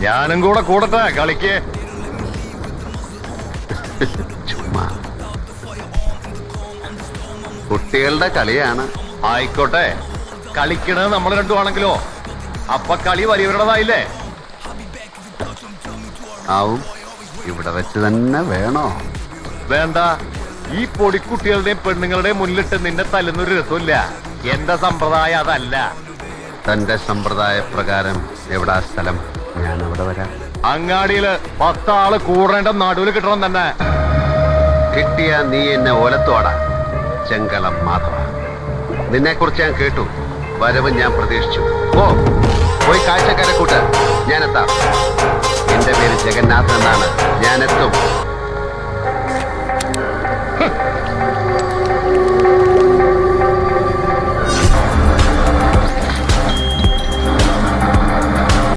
ഞാനും കൂടെ കൂടട്ടെ കളിക്ക്. ചുമ്മാ. കുട്ടികളുടെ കളിയാണ്. ആയിക്കോട്ടെ. കളിക്കണത് നമ്മൾ രണ്ടുമാണെങ്കിലോ അപ്പൊ കളി വലിയവരുടേതായില്ലേ? ആവും. ഇവിടെ വെച്ച് തന്നെ വേണോ? വേണ്ട. ഈ പൊടിക്കുട്ടികളുടെയും പെണ്ണുങ്ങളുടെയും മുന്നിലിട്ട് നിന്നെ തല്ലുന്നൊരു രസമില്ല എന്റെ സമ്പ്രദായം അതല്ല. തന്റെ സമ്പ്രദായ പ്രകാരം എവിടാ സ്ഥലം? ഞാൻ അവിടെ വരാം. അങ്ങാടിയിൽ പത്താൾ കൂടേണ്ട നടുവിൽ കിട്ടണം തന്നെ. കിട്ടിയ നീ എന്നെ ഓലത്തോടാ ചെങ്കലം മാധവ നിന്നെ കുറിച്ച് ഞാൻ കേട്ടു. വരവ് ഞാൻ പ്രതീക്ഷിച്ചു. ഓ പോയി കാഴ്ചക്കാരെ കൂട്ട്. ഞാനെത്താം. എന്റെ പേര് ജഗന്നാഥൻ എന്നാണ്. ഞാനെത്തും.